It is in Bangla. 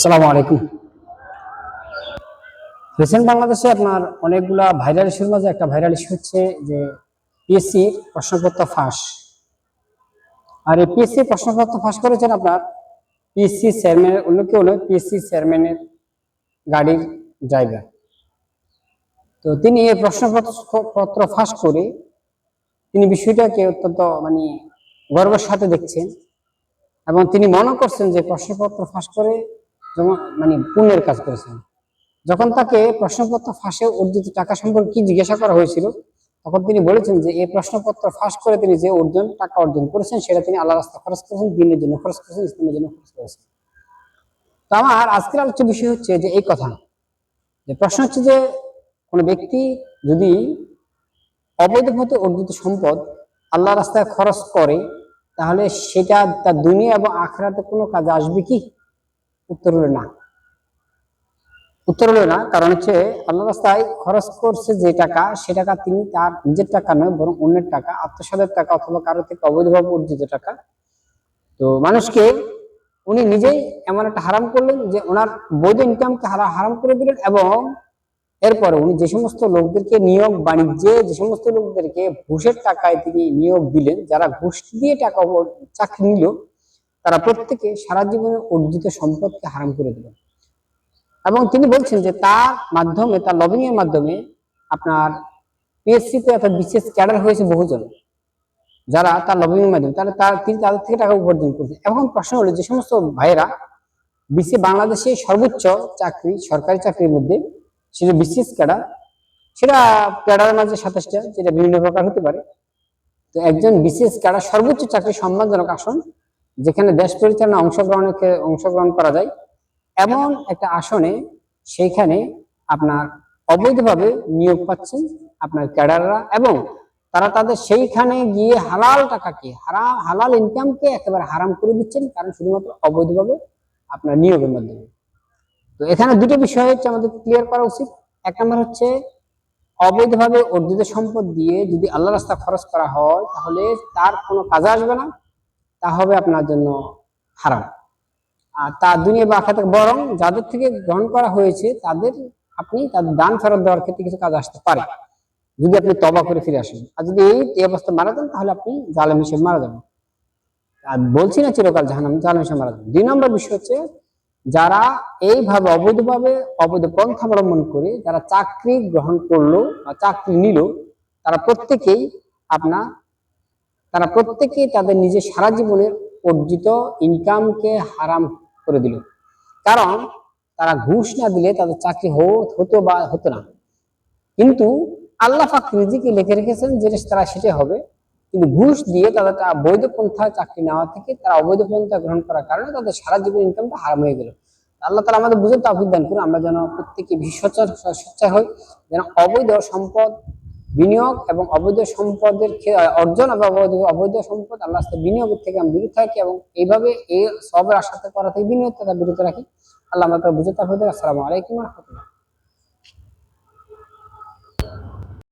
আসসালামু আলাইকুম। রিসেন্ট বাংলাদেশে আপনার অনেকগুলা ভাইরাল ইস্যুর মাঝে একটা ভাইরাল ইস্যু হচ্ছে যে পিএসসি প্রশ্নপত্র ফাঁস। আর এই পিএসসি প্রশ্নপত্র ফাঁস করেছেন আপনার পিএসসি চেয়ারম্যানের অন্য কেউ নয় পিএসসি চেয়ারম্যানের গাড়ির ড্রাইভার তো তিনি এই প্রশ্নপত্র পত্র ফাঁস করে তিনি বিষয়টাকে অত্যন্ত মানে গর্বের সাথে দেখছেন এবং তিনি মনে করছেন যে প্রশ্নপত্র ফাঁস করে মানে পুণ্যের কাজ করেছেন। যখন তাকে প্রশ্নপত্র ফাঁসে অর্জিত টাকা সম্পর্কে কি জিজ্ঞাসা করা হয়েছিল, তখন তিনি বলেছেন যে, এই প্রশ্নপত্র ফাঁস করে তিনি যে অর্জন, টাকা অর্জন করেছেন, সেটা তিনি আল্লাহ রাস্তা খরচ করেছেন, দিনের জন্য খরচ করেছেন, ইসলামের জন্য খরচ করেছেন। তো আমার আজকের আলোচ্য বিষয় হচ্ছে যে, এই কথা। যে প্রশ্ন হচ্ছে যে, কোনো ব্যক্তি যদি অবৈধ পথে অর্জিত সম্পদ আল্লাহ রাস্তায় খরচ করে, তাহলে সেটা তার দুনিয়া এবং আখড়াতে কোনো কাজে আসবে কি? উত্তর হলো না। উত্তর হলো না, কারণ হচ্ছে আল্লাহ রাস্তায় খরচ করছে যে টাকা, সে টাকা তিনি তার নিজের টাকা নয়, বরং অন্যের টাকা আত্মসাদের টাকা অথবা কারও থেকে অবৈধভাবে অর্জিত টাকা। তো মানুষকে উনি নিজেই এমন একটা হারাম করলেন যে ওনার বৈধ ইনকামকে হারা- হারাম করে দিলেন এবং এরপরে উনি যে সমস্ত লোকদেরকে নিয়োগ, বাণিজ্যে যে সমস্ত লোকদেরকে ঘুষের টাকায় তিনি নিয়োগ দিলেন, যারা ঘুষ দিয়ে টাকা চাকরি নিল তারা প্রত্যেকে সারা জীবনে অর্জিত সম্পদকে হারাম করে দিলেন এবং তিনি বলছেন যে তার মাধ্যমে, তার লবিং এর মাধ্যমে আপনার পিএসসি তে অর্থাৎ বিশেষ ক্যাডার হয়েছে বহুজন। যারা তার লবিং এর মাধ্যমে তাহলে তার, তিনি তাদের থেকে টাকা উপার্জন করছেন। এখন প্রশ্ন হলো যে সমস্ত ভাইয়েরা বিসি বাংলাদেশে সর্বোচ্চ চাকরি, সরকারি চাকরির মধ্যে সেটা বিশেষ ক্যাডার, সেটা ক্যাডারের মাঝে সাতাশটা, যেটা বিভিন্ন প্রকার হতে পারে। তো একজন বিশেষ ক্যাডার সর্বোচ্চ চাকরি সম্মানজনক আসন যেখানে দেশ পরিচালনা অংশগ্রহণের ক্ষে- অংশগ্রহণ করা যায়, এমন একটা আসনে সেইখানে আপনার অবৈধভাবে নিয়োগ পাচ্ছেন আপনার ক্যাডাররা এবং তারা তাদের সেইখানে গিয়ে হালাল টাকাকে, হারা, হালাল ইনকামকে একেবারে হারাম করে দিচ্ছেন, কারণ শুধুমাত্র অবৈধভাবে আপনার নিয়োগের মাধ্যমে। তো এখানে দুটো বিষয় হচ্ছে আমাদের ক্লিয়ার করা উচিত। এক নম্বর হচ্ছে, অবৈধভাবে অর্জিত সম্পদ দিয়ে যদি আল্লাহ রাস্তা খরচ করা হয়, তাহলে তার কোনো কাজে আসবে না। তা হবে আপনার জন্য হারাম। আর তা দুনিয়া বা আখাতে বরং যাদের থেকে গ্রহণ করা হয়েছে, তাদের আপনি তাদের দান ফেরত দেওয়ার ক্ষেত্রে কিছু কাজ আসতে পারে। যদি আপনি তবা করে ফিরে আসেন। আর যদি এই অবস্থা মারা যান, তাহলে আপনি জালেম হিসেবে মারা যাবেন। আর বলছি না চিরকাল জাহান্নাম, জালেম হিসেবে মারা যাবেন। দুই নম্বর বিষয় হচ্ছে, যারা এইভাবে অবৈধভাবে অবৈধ পন্থা অবলম্বন করে যারা চাকরি গ্রহণ করল বা চাকরি নিল, তারা প্রত্যেকেই আপনার তারা প্রত্যেকেই তাদের নিজের সারা জীবনের অর্জিত ইনকামকে হারাম করে দিল। কারণ তারা ঘুষ না দিলে তাদের চাকরি হতো বা হতো না। কিন্তু আল্লাহ পাক রিজিকে লিখে রেখেছেন যেটা তারা সেটাই হবে। কিন্তু ঘুষ দিয়ে তাদের বৈধ পন্থায় চাকরি নেওয়া থেকে তারা অবৈধ পন্থা গ্রহণ করার কারণে তাদের সারা জীবন ইনকামটা হারাম হয়ে গেল। আল্লাহ তালা আমাদের বুঝে তাফিক দান করে আমরা যেন প্রত্যেকে সোচ্চার সোচ্চার হই, যেন অবৈধ সম্পদ বিনিয়োগ এবং অবৈধ সম্পদের অর্জন এবং অবৈধ অবৈধ সম্পদ আল্লাহ আস্তে বিনিয়োগের থেকে আমি বিরত থাকি এবং এইভাবে এই সবের আশাতে করা থেকে বিনিয়োগ থেকে বিরত রাখি। আল্লাহ আমরা বুঝে তাফিক আসসালামু আলাইকুম রহমতুল্লাহ।